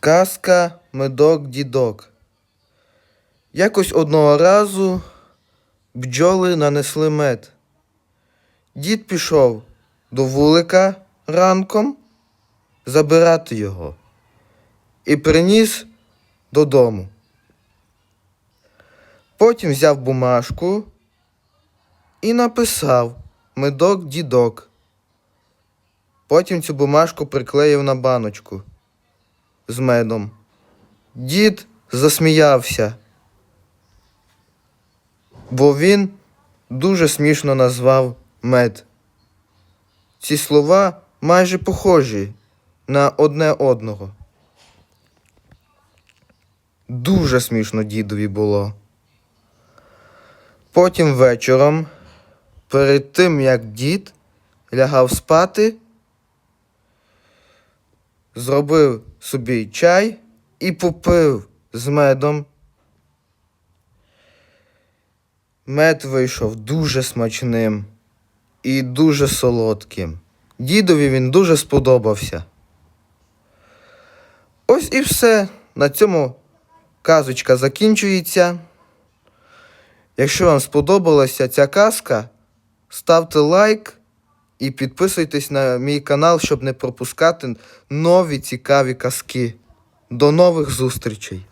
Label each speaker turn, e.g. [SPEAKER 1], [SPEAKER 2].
[SPEAKER 1] Казка медок дідок. Якось одного разу бджоли нанесли мед. Дід пішов до вулика ранком забирати його і приніс додому. Потім взяв бумажку і написав медок дідок. Потім цю бумажку приклеїв на баночку з медом. Дід засміявся, бо він дуже смішно назвав мед. Ці слова майже похожі на одне одного. Дуже смішно дідові було. Потім вечором, перед тим як дід лягав спати, зробив собі чай і попив з медом. Мед вийшов дуже смачним і дуже солодким. Дідові він дуже сподобався. Ось і все. На цьому казочка закінчується. Якщо вам сподобалася ця казка, ставте лайк і підписуйтесь на мій канал, щоб не пропускати нові цікаві казки. До нових зустрічей!